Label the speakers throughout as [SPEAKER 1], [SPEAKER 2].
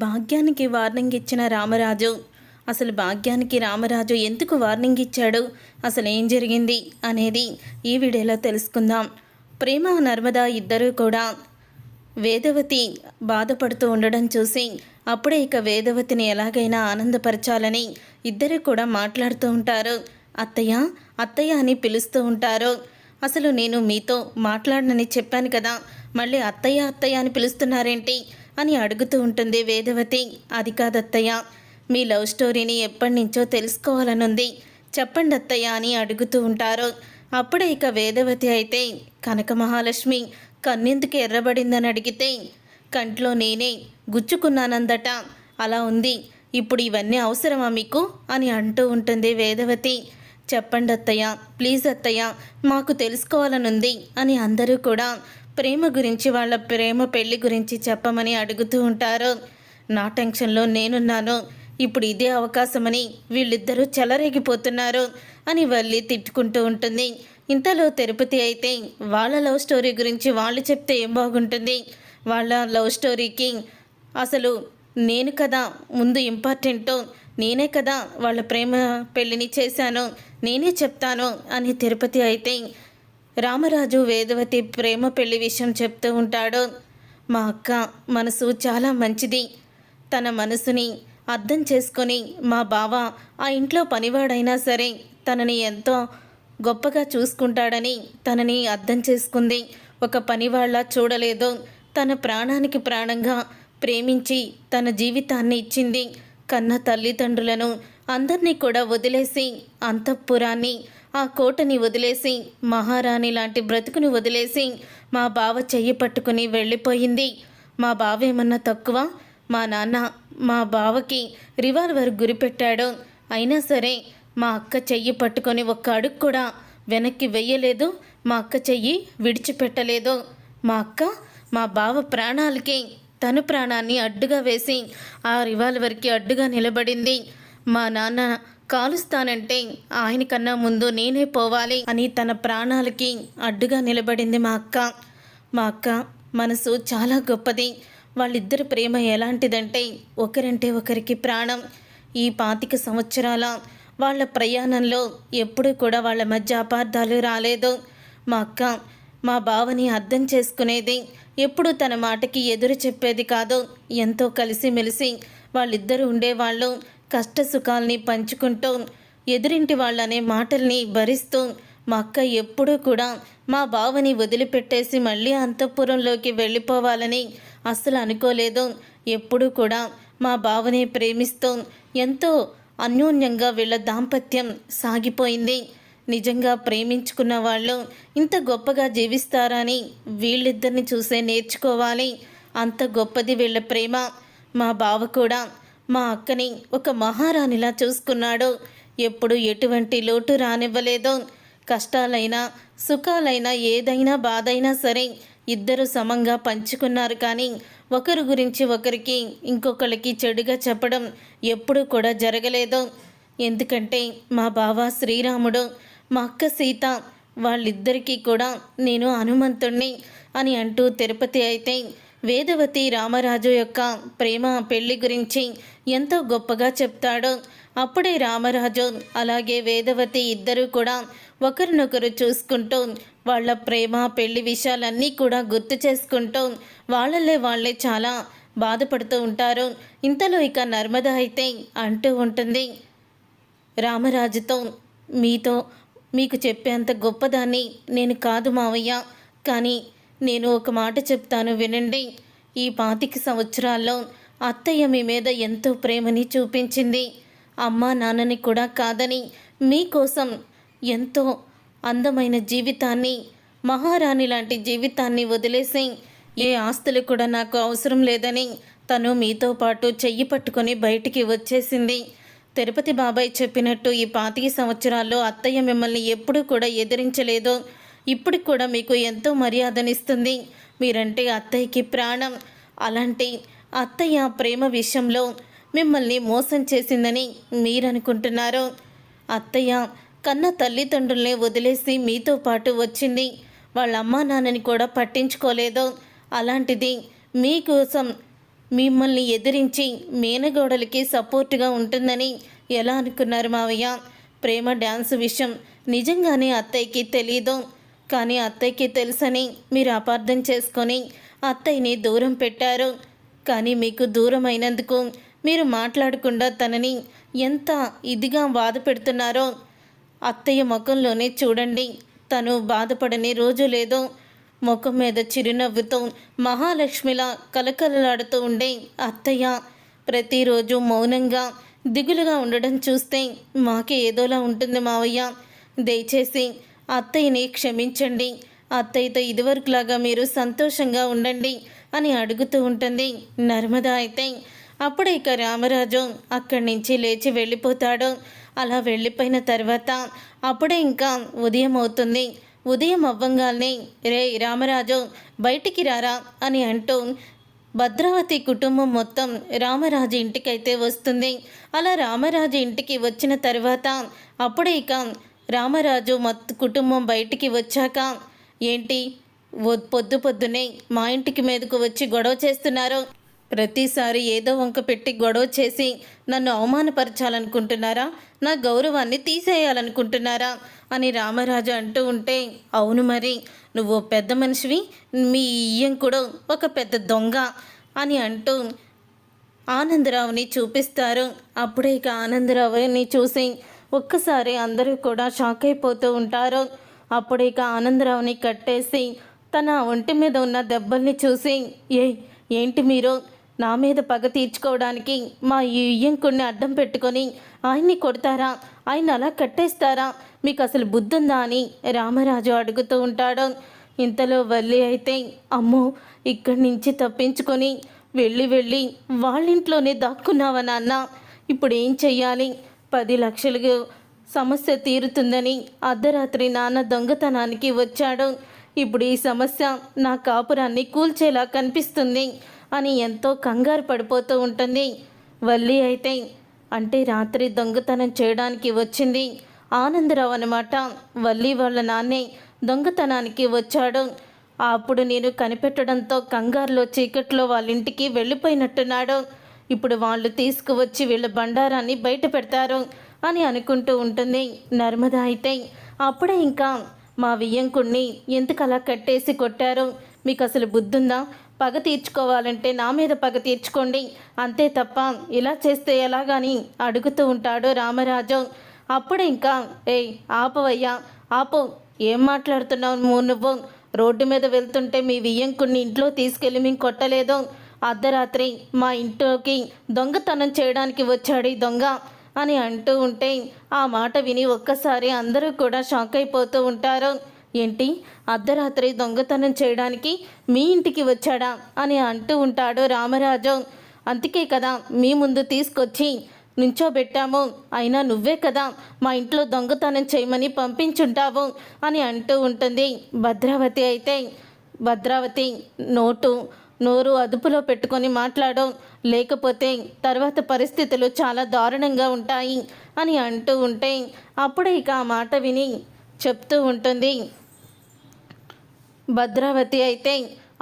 [SPEAKER 1] భాగ్యానికి warning ఇచ్చిన రామరాజు. అసలు భాగ్యానికి రామరాజు ఎందుకు వార్నింగ్ ఇచ్చాడు? అసలు ఏం జరిగింది? అనేది ఈ వీడియోలో తెలుసుకుందాం. ప్రేమ నర్మద ఇద్దరూ కూడా వేదవతి బాధపడుతూ ఉండడం చూసి అప్పుడే ఇక వేదవతిని ఎలాగైనా ఆనందపరచాలని ఇద్దరు కూడా మాట్లాడుతూ ఉంటారు. అత్తయ్య అత్తయ్య అని పిలుస్తూ ఉంటారు. అసలు నేను మీతో మాట్లాడనని చెప్పాను కదా మళ్ళీ అత్తయ్య అత్తయ్య అని పిలుస్తున్నారేంటి? అని అడుగుతూ ఉంటుంది వేదవతి. అది కాదత్తయ్య మీ లవ్ స్టోరీని ఎప్పటి నుంచో తెలుసుకోవాలనుంది. చెప్పండి అత్తయ్య అని అడుగుతూ ఉంటారు. అప్పుడే ఇక వేదవతి అయితే కనక మహాలక్ష్మి కన్నెందుకు ఎర్రబడిందని అడిగితే కంట్లో నేనే గుచ్చుకున్నానందట. అలా ఉంది ఇప్పుడు ఇవన్నీ అవసరమా మీకు? అని అంటూ ఉంటుంది వేదవతి. చెప్పండి అత్తయ్య ప్లీజ్ అత్తయ్య మాకు తెలుసుకోవాలనుంది అని అందరూ కూడా ప్రేమ గురించి వాళ్ళ ప్రేమ పెళ్ళి గురించి చెప్పమని అడుగుతూ ఉంటారు. నా టెన్షన్లో నేనున్నాను. ఇప్పుడు ఇదే అవకాశమని వీళ్ళిద్దరూ చెలరేగిపోతున్నారు అని వల్లి తిట్టుకుంటూ ఉంటుంది. ఇంతలో తిరుపతి అయితే వాళ్ళ లవ్ స్టోరీ గురించి వాళ్ళు చెప్తే ఏం బాగుంటుంది? వాళ్ళ లవ్ స్టోరీకి అసలు నేను కదా ముందు ఇంపార్టెంట్ నేనే కదా వాళ్ళ ప్రేమ పెళ్ళిని చేశాను నేనే చెప్తాను అని తిరుపతి అయితే రామరాజు వేదవతి ప్రేమ పెళ్ళి విషయం చెప్తూ ఉంటాడు. మా అక్క మనసు చాలా మంచిది. తన మనసుని అర్థం చేసుకొని మా బావ ఆ ఇంట్లో పనివాడైనా సరే తనని ఎంతో గొప్పగా చూసుకుంటాడని తనని అర్థం చేసుకుంది. ఒక పనివాళ్ళ చూడలేదు. తన ప్రాణానికి ప్రాణంగా ప్రేమించి తన జీవితాన్ని ఇచ్చింది. కన్న తల్లిదండ్రులను అందరినీ కూడా వదిలేసి అంతఃపురాన్ని ఆ కోటని వదిలేసి మహారాణి లాంటి బ్రతుకుని వదిలేసి మా బావ చెయ్యి పట్టుకుని వెళ్ళిపోయింది. మా బావ ఏమన్నా తక్కువ? మా నాన్న మా బావకి రివాల్వర్ గురిపెట్టాడు అయినా సరే మా అక్క చెయ్యి పట్టుకొని ఒక్క అడుగు కూడా వెనక్కి వెయ్యలేదు. మా అక్క చెయ్యి విడిచిపెట్టలేదు. మా అక్క మా బావ ప్రాణాలకి తను ప్రాణాన్ని అడ్డుగా వేసి ఆ రివాల్వర్కి అడ్డుగా నిలబడింది. మా నాన్న కాలుస్తానంటే ఆయనకన్నా ముందు నేనే పోవాలి అని తన ప్రాణాలకి అడ్డుగా నిలబడింది మా అక్క. మా అక్క మనసు చాలా గొప్పది. వాళ్ళిద్దరి ప్రేమ ఎలాంటిదంటే ఒకరంటే ఒకరికి ప్రాణం. ఈ పాతిక సంవత్సరాల వాళ్ళ ప్రయాణంలో ఎప్పుడూ కూడా వాళ్ళ మధ్య అపార్థాలు రాలేదు. మా అక్క మా బావని అర్థం చేసుకునేది ఎప్పుడు తన మాటకి ఎదురు చెప్పేది కాదు. ఎంతో కలిసిమెలిసి వాళ్ళిద్దరూ ఉండేవాళ్ళు. కష్ట సుఖాల్ని పంచుకుంటూ ఎదురింటి వాళ్ళనే మాటల్ని భరిస్తూ మా అక్క ఎప్పుడూ కూడా మా బావని వదిలిపెట్టేసి మళ్ళీ అంతఃపురంలోకి వెళ్ళిపోవాలని అస్సలు అనుకోలేదు. ఎప్పుడూ కూడా మా బావని ప్రేమిస్తూ ఎంతో అన్యోన్యంగా వీళ్ళ దాంపత్యం సాగిపోయింది. నిజంగా ప్రేమించుకున్న వాళ్ళు ఇంత గొప్పగా జీవిస్తారని వీళ్ళిద్దరిని చూసే నేర్చుకోవాలి. అంత గొప్పది వీళ్ళ ప్రేమ. మా బావ కూడా మా అక్కని ఒక మహారాణిలా చూసుకున్నాడు. ఎప్పుడు ఎటువంటి లోటు రానివ్వలేదు. కష్టాలైనా సుఖాలైనా ఏదైనా బాధైనా సరే ఇద్దరు సమంగా పంచుకున్నారు కానీ ఒకరి గురించి ఒకరికి ఇంకొకరికి చెడుగా చెప్పడం ఎప్పుడూ కూడా జరగలేదు. ఎందుకంటే మా బావ శ్రీరాముడు మా అక్క సీత వాళ్ళిద్దరికీ కూడా నేను హనుమంతుణ్ణి అని అంటూ తిరుపతి అయితే వేదవతి రామరాజు యొక్క ప్రేమ పెళ్ళి గురించి ఎంతో గొప్పగా చెప్తాడు. అప్పుడే రామరాజు అలాగే వేదవతి ఇద్దరూ కూడా ఒకరినొకరు చూసుకుంటూ వాళ్ళ ప్రేమ పెళ్ళి విషయాలన్నీ కూడా గుర్తు చేసుకుంటూ వాళ్ళలే వాళ్ళే చాలా బాధపడుతూ ఉంటారు. ఇంతలో ఇక నర్మద అయితే అంటూ ఉంటుంది రామరాజుతో మీతో మీకు చెప్పేంత గొప్పదాన్ని నేను కాదు మావయ్య కానీ నేను ఒక మాట చెప్తాను వినండి. ఈ పాతిక సంవత్సరాల్లో అత్తయ్య మీ మీద ఎంతో ప్రేమని చూపించింది. అమ్మా నాన్నని కూడా కాదని మీకోసం ఎంతో అందమైన జీవితాన్ని మహారాణి లాంటి జీవితాన్ని వదిలేసి ఏ ఆస్తులు కూడా నాకు అవసరం లేదని తను మీతో పాటు చెయ్యి పట్టుకొని బయటికి వచ్చేసింది. తిరుపతి బాబాయ్ చెప్పినట్టు ఈ పాతిక సంవత్సరాల్లో అత్తయ్య మిమ్మల్ని ఎప్పుడూ కూడా ఎదిరించలేదు. ఇప్పుడు కూడా మీకు ఎంతో మర్యాదనిస్తుంది. మీరంటే అత్తయ్యకి ప్రాణం. అలాంటి అత్తయ్య ప్రేమ విషయంలో మిమ్మల్ని మోసం చేసిందని మీరనుకుంటున్నారు. అత్తయ్య కన్న తల్లిదండ్రుల్ని వదిలేసి మీతో పాటు వచ్చింది. వాళ్ళ అమ్మా నాన్నని కూడా పట్టించుకోలేదు. అలాంటిది మీకోసం మిమ్మల్ని ఎదిరించి మేనగోడలకి సపోర్టుగా ఉంటుందని ఎలా అనుకున్నారు మావయ్య? ప్రేమ డ్యాన్స్ విషయం నిజంగానే అత్తయ్యకి తెలియదు కానీ అత్తయ్యకి తెలుసని మీరు అపార్థం చేసుకొని అత్తయ్యని దూరం పెట్టారు. కానీ మీకు దూరమైనందుకు మీరు మాట్లాడకుండా తనని ఎంత ఇదిగా బాధ పెడుతున్నారో అత్తయ్య ముఖంలోనే చూడండి. తను బాధపడని రోజు లేదో ముఖం మీద చిరునవ్వుతో మహాలక్ష్మిలా కలకలలాడుతూ ఉండే అత్తయ్య ప్రతిరోజు మౌనంగా దిగులుగా ఉండడం చూస్తే మాకే ఏదోలా ఉంటుంది మావయ్య. దయచేసి అత్తయ్యని క్షమించండి. అత్తయ్యతో ఇదివరకులాగా మీరు సంతోషంగా ఉండండి. అని అడుగుతూ ఉంటుంది. నర్మద అయితే అప్పుడే ఇక రామరాజు అక్కడి నుంచి లేచి వెళ్ళిపోతాడు. అలా వెళ్ళిపోయిన తర్వాత అప్పుడే ఇంకా ఉదయం అవుతుంది. ఉదయం అవ్వంగానే రే రామరాజు బయటికి రారా అని అంటూ భద్రావతి కుటుంబం మొత్తం రామరాజు ఇంటికైతే వస్తుంది. అలా రామరాజు ఇంటికి వచ్చిన తర్వాత అప్పుడే ఇక రామరాజు మొత్త కుటుంబం బయటికి వచ్చాక ఏంటి? పొద్దు పొద్దునే మా ఇంటికి మీదకు వచ్చి గొడవ చేస్తున్నారు. ప్రతిసారి ఏదో వంక పెట్టి గొడవ చేసి నన్ను అవమానపరచాలనుకుంటున్నారా? నా గౌరవాన్ని తీసేయాలనుకుంటున్నారా? అని రామరాజు అంటూ ఉంటే అవును మరి నువ్వు పెద్ద మనిషివి మీ ఇయ్యం కూడా ఒక పెద్ద దొంగ అని అంటూ ఆనందరావుని చూపిస్తారు. అప్పుడే ఇక ఆనందరావుని చూసి ఒక్కసారి అందరూ కూడా షాక్ అయిపోతూ ఉంటారు. అప్పుడే ఇక ఆనందరావుని కట్టేసి తన ఒంటి మీద ఉన్న దెబ్బల్ని చూసి ఏ ఏంటి మీరు? నా మీద పగ తీర్చుకోవడానికి మా ఈ ఇయ్యంకుడిని అడ్డం పెట్టుకొని ఆయన్ని కొడతారా? ఆయన అలా కట్టేస్తారా? మీకు అసలు బుద్ధుందా? అని రామరాజు అడుగుతూ ఉంటాడు. ఇంతలో వల్లి అయితే అమ్మో ఇక్కడి నుంచి తప్పించుకొని వెళ్ళి వెళ్ళి వాళ్ళింట్లోనే దాక్కున్నావా నాన్న? ఇప్పుడు ఏం చెయ్యాలి? పది లక్షలకు సమస్య తీరుతుందని అర్ధరాత్రి నాన్న దొంగతనానికి వచ్చాడు. ఇప్పుడు ఈ సమస్య నా కాపురాన్ని కూల్చేలా కనిపిస్తుంది అని ఎంతో కంగారు పడిపోతూ ఉంటుంది. వల్లి అయితే అంటే రాత్రి దొంగతనం చేయడానికి వచ్చింది. ఆనందరావు అనమాట వల్లి వాళ్ళ నాన్నే దొంగతనానికి వచ్చాడు. అప్పుడు నేను కనిపెట్టడంతో కంగారులో చీకట్లో వాళ్ళ ఇంటికి వెళ్ళిపోయినట్టున్నాడు. ఇప్పుడు వాళ్ళు తీసుకువచ్చి వీళ్ళ బండారాన్ని బయట పెడతారు అని అనుకుంటూ ఉంటుంది నర్మదా అయితే. అప్పుడే ఇంకా మా వియ్యంకుణ్ణి ఎందుకలా కట్టేసి కొట్టారో? మీకు అసలు బుద్ధుందా? పగ తీర్చుకోవాలంటే నా మీద పగ తీర్చుకోండి. అంతే తప్ప ఇలా చేస్తే ఎలాగని అడుగుతూ ఉంటాడు రామరాజు. అప్పుడు ఇంకా ఏయ్ ఆపవయ్యా ఆపు. ఏం మాట్లాడుతున్నావు నువ్వు నువ్వు? రోడ్డు మీద వెళ్తుంటే మీ వియ్యంకుణ్ణి ఇంట్లో తీసుకెళ్ళి మేము కొట్టలేదు. అర్ధరాత్రి మా ఇంట్లోకి దొంగతనం చేయడానికి వచ్చాడు ఈ దొంగ. అని అంటూ ఉంటే ఆ మాట విని ఒక్కసారి అందరూ కూడా షాక్ అయిపోతూ ఉంటారు. ఏంటి? అర్ధరాత్రి దొంగతనం చేయడానికి మీ ఇంటికి వచ్చాడా? అని అంటూ ఉంటాడు రామరాజు. అందుకే కదా మీ ముందు తీసుకొచ్చి నుంచోబెట్టాము. అయినా నువ్వే కదా మా ఇంట్లో దొంగతనం చేయమని పంపించుంటావు అని అంటూ ఉంటుంది. భద్రావతి అయితే భద్రావతి నోటు నోరు అదుపులో పెట్టుకొని మాట్లాడడం లేకపోతే తర్వాత పరిస్థితులు చాలా దారుణంగా ఉంటాయి అని అంటూ ఉంటే అప్పుడే ఇక ఆ మాట విని చెప్తూ ఉంటుంది. భద్రావతి అయితే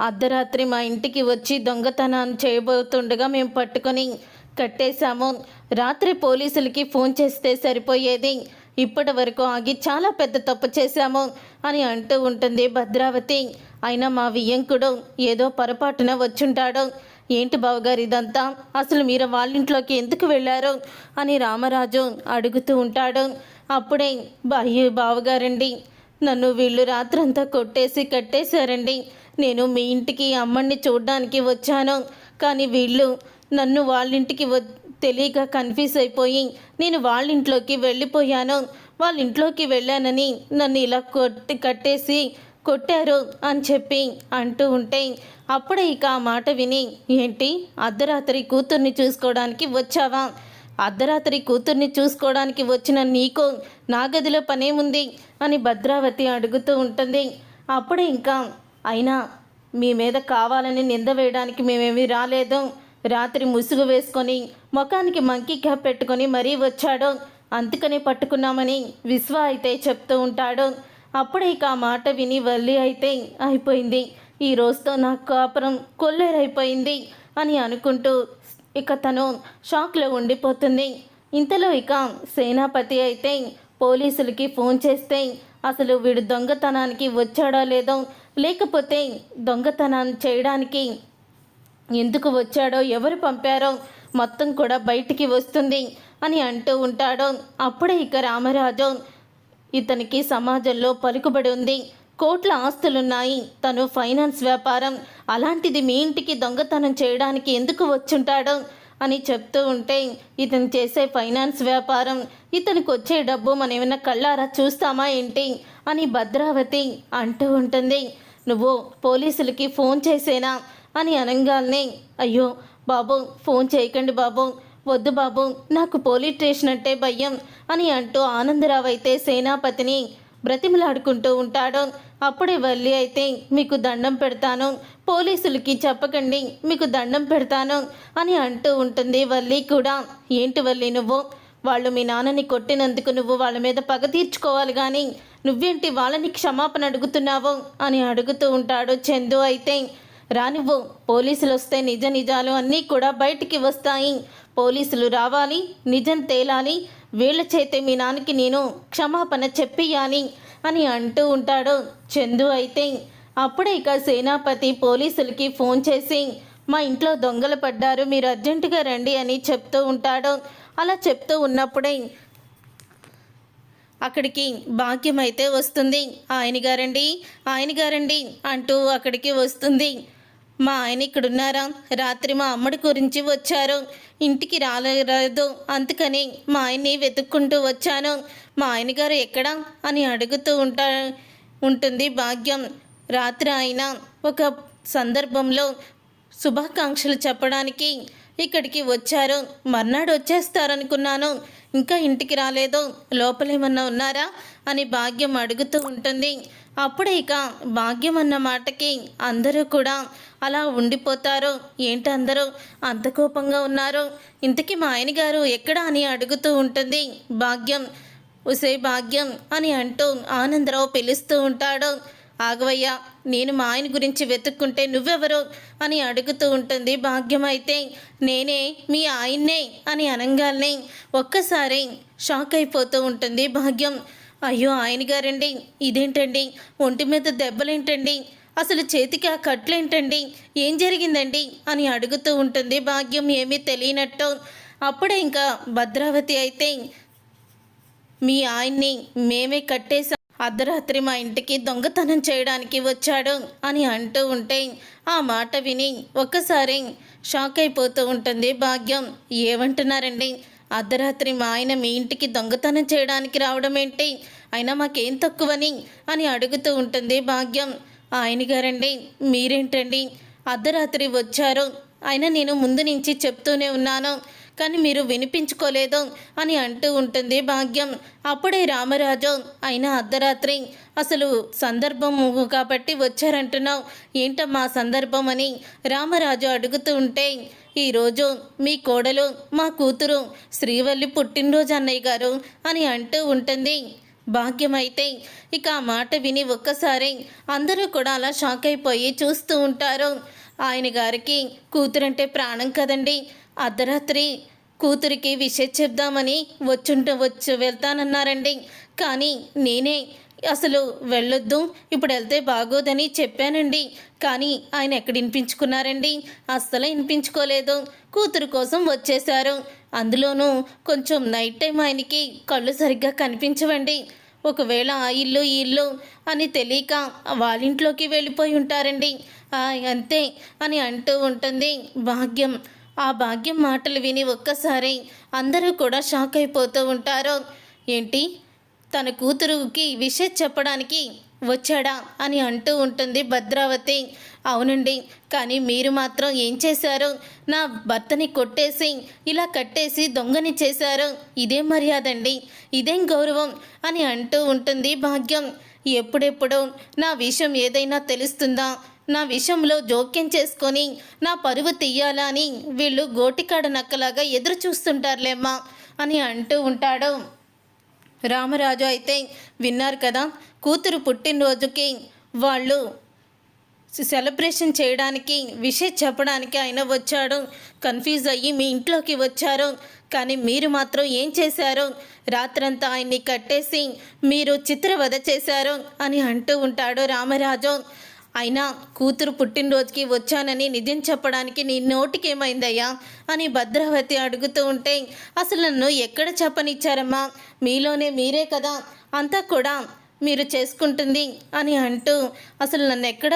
[SPEAKER 1] అర్ధరాత్రి మా ఇంటికి వచ్చి దొంగతనం చేయబోతుండగా మేము పట్టుకొని కట్టేశాము. రాత్రి పోలీసులకి ఫోన్ చేస్తే సరిపోయేది. ఇప్పటి వరకు ఆగి చాలా పెద్ద తప్పు చేశాము అని అంటూ ఉంటుంది భద్రావతి. అయినా మా వియ్యంకుడు ఏదో పొరపాటున వచ్చుంటాడు. ఏంటి బావగారు ఇదంతా? అసలు మీరు వాళ్ళ ఇంట్లోకి ఎందుకు వెళ్ళారు? అని రామరాజు అడుగుతూ ఉంటాడు. అప్పుడే అయ్యో బావగారండి నన్ను వీళ్ళు రాత్రంతా కొట్టేసి కట్టేశారండి. నేను మీ ఇంటికి అమ్మని చూడడానికి వచ్చాను. కానీ వీళ్ళు నన్ను వాళ్ళ ఇంటికి వ తెలియక కన్ఫ్యూజ్ అయిపోయి నేను వాళ్ళ ఇంట్లోకి వెళ్ళిపోయాను. వాళ్ళ ఇంట్లోకి వెళ్ళానని నన్ను ఇలా కొట్టి కట్టేసి కొట్టారు అని చెప్పి అంటూ ఉంటే అప్పుడే ఇక ఆ మాట విని ఏంటి? అర్ధరాత్రి కూతుర్ని చూసుకోవడానికి వచ్చావా? అర్ధరాత్రి కూతుర్ని చూసుకోవడానికి వచ్చిన నీకు నా గదిలో పనేముంది? అని భద్రావతి అడుగుతూ ఉంటుంది. అప్పుడే ఇంకా అయినా మీ మీద కావాలని నింద వేయడానికి మేమేమి రాలేదు. రాత్రి ముసుగు వేసుకొని ముఖానికి మంకీ క్యాప్ పెట్టుకొని మరీ వచ్చాడు. అందుకనే పట్టుకున్నామని విశ్వ అయితే చెప్తూ ఉంటాడు. అప్పుడే ఇక ఆ మాట విని వల్లి అయితే అయిపోయింది. ఈ రోజుతో నా కాపురం కొల్లేరైపోయింది అని అనుకుంటూ ఇక తను షాక్లో ఉండిపోతుంది. ఇంతలో ఇక సేనాపతి అయితే పోలీసులకి ఫోన్ చేస్తే అసలు వీడు దొంగతనానికి వచ్చాడో లేదో లేకపోతే దొంగతనాన్ని చేయడానికి ఎందుకు వచ్చాడో ఎవరు పంపారో మొత్తం కూడా బయటికి వస్తుంది అని అంటూ ఉంటాడో. అప్పుడే ఇక రామరాజు ఇతనికి సమాజంలో పలుకుబడి ఉంది. కోట్ల ఆస్తులున్నాయి. తను ఫైనాన్స్ వ్యాపారం. అలాంటిది మీ ఇంటికి దొంగతనం చేయడానికి ఎందుకు వచ్చుంటాడో? అని చెప్తూ ఉంటే ఇతను చేసే ఫైనాన్స్ వ్యాపారం ఇతనికి వచ్చే డబ్బు మనం ఏమైనా కళ్ళారా చూస్తామా ఏంటి? అని భద్రావతి అంటూ ఉంటుంది. నువ్వు పోలీసులకి ఫోన్ చేసేనా? అని అనగానే అయ్యో బాబు ఫోన్ చేయకండి బాబు. వద్దు బాబు నాకు పోలీస్ స్టేషన్ అంటే భయం అని అంటూ ఆనందరావు అయితే సేనాపతిని బ్రతిమలాడుకుంటూ ఉంటాడు. అప్పుడే వల్లి అయితే మీకు దండం పెడతాను పోలీసులకి చెప్పకండి మీకు దండం పెడతాను అని అంటూ ఉంటుంది వల్లి కూడా. ఏంటి వల్లి నువ్వు? వాళ్ళు మీ నాన్నని కొట్టినందుకు నువ్వు వాళ్ళ మీద పగ తీర్చుకోవాలి కానీ నువ్వేంటి వాళ్ళని క్షమాపణ అడుగుతున్నావు? అని అడుగుతూ ఉంటాడు చందు అయితే. రానివ్వు పోలీసులు వస్తే నిజ నిజాలు అన్నీ కూడా బయటికి వస్తాయి. పోలీసులు రావాలి నిజం తేలాలి వీళ్ళ చేతే మీ నాన్నకి నేను క్షమాపణ చెప్పియాలి అని అంటూ ఉంటాడు. చందు అయితే అప్పుడే ఇక సేనాపతి పోలీసులకి ఫోన్ చేసి మా ఇంట్లో దొంగలు పడ్డారు మీరు అర్జెంటుగా రండి అని చెప్తూ ఉంటాడు. అలా చెప్తూ ఉన్నప్పుడే అక్కడికి భాగ్యం అయితే వస్తుంది. ఆయన గారండి ఆయన గారండి అంటూ అక్కడికి వస్తుంది. మా ఆయన ఇక్కడ ఉన్నారా రాత్రి మా అమ్మడి గురించి వచ్చారు. ఇంటికి రాలేదు. అందుకని మా ఆయన్ని వెతుక్కుంటూ వచ్చాను. మా ఆయన గారు ఎక్కడా? అని అడుగుతూ ఉంటా ఉంటుంది భాగ్యం. రాత్రి ఆయన ఒక సందర్భంలో శుభాకాంక్షలు చెప్పడానికి ఇక్కడికి వచ్చారు. మర్నాడు వచ్చేస్తారనుకున్నాను. ఇంకా ఇంటికి రాలేదు. లోపలేమన్నా ఉన్నారా? అని భాగ్యం అడుగుతూ ఉంటుంది. అప్పుడే ఇక భాగ్యం అన్న మాటకి అందరూ కూడా అలా ఉండిపోతారు. ఏంటి అందరూ? అంత కోపంగా ఉన్నారు. ఇంతకీ మా ఆయన గారు ఎక్కడ అని అడుగుతూ ఉంటుంది. భాగ్యం ఉసే భాగ్యం అని అంటూ ఆనందరావు పిలుస్తూ ఉంటాడు. ఆగవయ్యా నేను మా ఆయన గురించి వెతుక్కుంటే నువ్వెవరు అని అడుగుతూ ఉంటుంది భాగ్యం అయితే. నేనే మీ ఆయన్నే అని అనగానే ఒక్కసారి షాక్ అయిపోతూ ఉంటుంది భాగ్యం. అయ్యో ఆయన గారండి ఇదేంటండి? ఒంటి మీద దెబ్బలేంటండి? అసలు చేతికి ఆ కట్లేంటండి? ఏం జరిగిందండి? అని అడుగుతూ ఉంటుంది. భాగ్యం ఏమీ తెలియనట్టు. అప్పుడే ఇంకా భద్రావతి అయితే మీ ఆయన్ని మేమే కట్టేశాం. అర్ధరాత్రి మా ఇంటికి దొంగతనం చేయడానికి వచ్చాడు అని అంటూ ఉంటే ఆ మాట విని ఒక్కసారి షాక్ అయిపోతూ ఉంటుంది భాగ్యం. ఏమంటున్నారండి? అర్ధరాత్రి మా ఆయన మీ ఇంటికి దొంగతనం చేయడానికి రావడం ఏంటి అయినా మాకేం తక్కువని? అని అడుగుతూ ఉంటుంది భాగ్యం. ఆయన గారండి మీరేంటండి? అర్ధరాత్రి వచ్చారు. అయినా నేను ముందు నుంచి చెప్తూనే ఉన్నాను. కానీ మీరు వినిపించుకోలేదు అని అంటూ ఉంటుంది భాగ్యం. అప్పుడే రామరాజు అయినా అర్ధరాత్రి. అసలు సందర్భం కాబట్టి వచ్చారంటున్నావు. ఏంటమ్మా సందర్భం అని రామరాజు అడుగుతూ ఉంటే ఈరోజు మీ కోడలు మా కూతురు శ్రీవల్లి పుట్టినరోజు అన్నయ్య గారు అని అంటూ ఉంటుంది. భాగ్యమైతే ఇక ఆ మాట విని ఒక్కసారి అందరూ కూడా అలా షాక్ అయిపోయి చూస్తూ ఉంటారు. ఆయన గారికి కూతురంటే ప్రాణం కదండి. అర్ధరాత్రి కూతురికి విషయం చెప్దామని వచ్చుంట వచ్చి వెళ్తానన్నారండి. కానీ నేనే అసలు వెళ్ళొద్దు ఇప్పుడు వెళ్తే బాగోదని చెప్పానండి. కానీ ఆయన ఎక్కడ వినిపించుకున్నారండి? అస్సలు వినిపించుకోలేదు. కూతురు కోసం వచ్చేశారు. అందులోనూ కొంచెం నైట్ టైం ఆయనకి కళ్ళు సరిగ్గా కనిపించవండి. ఒకవేళ ఆ ఇల్లు ఈ ఇల్లు అని తెలియక వాళ్ళింట్లోకి వెళ్ళిపోయి ఉంటారండి. అంతే అని అంటూ ఉంటుంది భాగ్యం. ఆ భాగ్యం మాటలు విని ఒక్కసారి అందరూ కూడా షాక్ అయిపోతూ ఉంటారు. ఏంటి? తన కూతురుకి విషయం చెప్పడానికి వచ్చాడా అని అంటూ ఉంటుంది భద్రావతి. అవునండి కానీ మీరు మాత్రం ఏం చేశారు? నా భర్తని కొట్టేసి ఇలా కట్టేసి దొంగని చేశారు. ఇదేం మర్యాద అండి ఇదేం గౌరవం అని అంటూ ఉంటుంది భాగ్యం. ఎప్పుడెప్పుడు? నా విషయం ఏదైనా తెలుస్తుందా? నా విషయంలో జోక్యం చేసుకొని నా పరువు తీయాలా అని వీళ్ళు గోటికాడ నక్కలాగా ఎదురు చూస్తుంటారులేమ్మా అని అంటూ ఉంటాడు. రామరాజు అయితే విన్నారు కదా. కూతురు పుట్టినరోజుకి వాళ్ళు సెలబ్రేషన్ చేయడానికి విషయం చెప్పడానికి ఆయన వచ్చాడు. కన్ఫ్యూజ్ అయ్యి మీ ఇంట్లోకి వచ్చారు. కానీ మీరు మాత్రం ఏం చేశారు? రాత్రంతా ఆయన్ని కట్టేసి మీరు చిత్రవధ చేశారు అని అంటూ ఉంటాడు రామరాజు. అయినా కూతురు పుట్టినరోజుకి వచ్చానని నిజం చెప్పడానికి నీ నోటికేమైందయ్యా అని భద్రావతి అడుగుతూ ఉంటే అసలు నన్ను ఎక్కడ చెప్పనిచ్చారమ్మా? మీలోనే మీరే కదా. అంతా కూడా మీరు చేసుకుంటుంది అని అంటూ అసలు నన్ను ఎక్కడ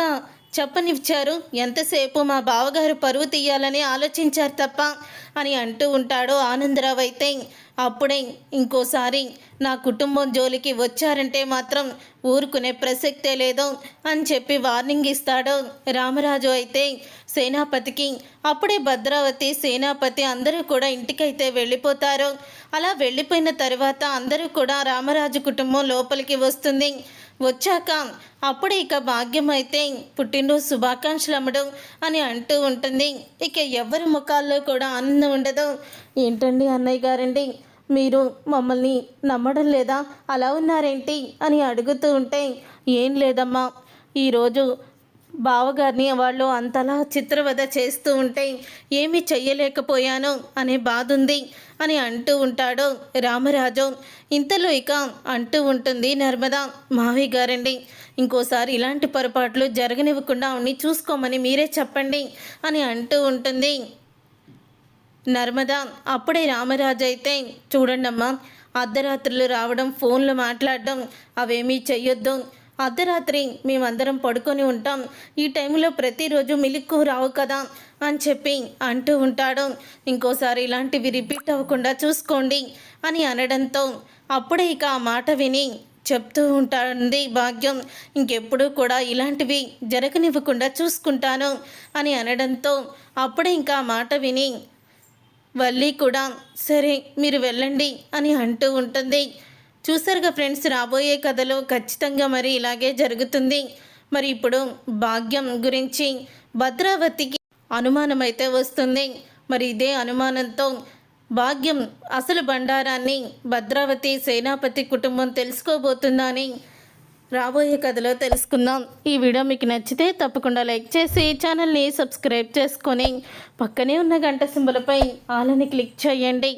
[SPEAKER 1] చెప్పనిచ్చారు? ఎంతసేపు మా బావగారు పరువు తీయాలని ఆలోచించారు తప్ప అని అంటూ ఉంటాడు ఆనందరావు అయితే అప్పుడే ఇంకోసారి నా కుటుంబం జోలికి వచ్చారంటే మాత్రం ఊరుకునే ప్రసక్తే లేదు అని చెప్పి వార్నింగ్ ఇస్తాడు రామరాజు అయితే. సేనాపతికి అప్పుడే భద్రావతి సేనాపతి అందరూ కూడా ఇంటికైతే వెళ్ళిపోతారు. అలా వెళ్ళిపోయిన తర్వాత అందరూ కూడా రామరాజు కుటుంబం లోపలికి వస్తుంది. వచ్చాక అప్పుడే ఇక భాగ్యం అయితే పుట్టినరోజు శుభాకాంక్షలు అమ్మడం అని అంటూ ఉంటుంది. ఇక ఎవరి ముఖాల్లో కూడా ఆనందం ఉండదు. ఏంటండి అన్నయ్య గారండి? మీరు మమ్మల్ని నమ్మడం లేదా అలా ఉన్నారేంటి అని అడుగుతూ ఉంటే ఏం లేదమ్మా. ఈరోజు బావగారిని వాళ్ళు అంతలా చిత్రవద చేస్తూ ఉంటే ఏమీ చెయ్యలేకపోయాను అనే బాధ ఉంది అని అంటూ ఉంటాడు రామరాజు. ఇంతలో ఇక అంటూ ఉంటుంది నర్మదా మావి గారండి ఇంకోసారి ఇలాంటి పొరపాట్లు జరగనివ్వకుండా ఉండి చూసుకోమని మీరే చెప్పండి అని అంటూ ఉంటుంది. నర్మదా అప్పుడే రామరాజు అయితే చూడండమ్మా అర్ధరాత్రులు రావడం ఫోన్లు మాట్లాడడం అవేమీ చెయ్యొద్దు. అర్ధరాత్రి మేమందరం పడుకొని ఉంటాం. ఈ టైంలో ప్రతిరోజు మిలుక్కు రావు కదా అని చెప్పి అంటూ ఉంటాడు. ఇంకోసారి ఇలాంటివి రిపీట్ అవ్వకుండా చూసుకోండి అని అనడంతో అప్పుడే ఇక ఆ మాట విని చెప్తూ ఉంటుంది భాగ్యం. ఇంకెప్పుడు కూడా ఇలాంటివి జరగనివ్వకుండా చూసుకుంటాను అని అనడంతో అప్పుడే ఇంకా మాట విని వల్లి కూడా సరే మీరు వెళ్ళండి అని అంటూ ఉంటుంది. చూసారుగా ఫ్రెండ్స్ రాబోయే కథలో ఖచ్చితంగా మరి ఇలాగే జరుగుతుంది. మరి ఇప్పుడు భాగ్యం గురించి భద్రావతికి అనుమానం అయితే వస్తుంది. మరి ఇదే అనుమానంతో భాగ్యం అసలు బండారాన్ని భద్రావతి సేనాపతి కుటుంబం తెలుసుకోబోతుందని రాబోయే కథలో తెలుసుకుందాం. ఈ వీడియో మీకు నచ్చితే తప్పకుండా లైక్ చేసి ఛానల్ని సబ్స్క్రైబ్ చేసుకొని పక్కనే ఉన్న గంట సింబలపై ఆలని క్లిక్ చేయండి.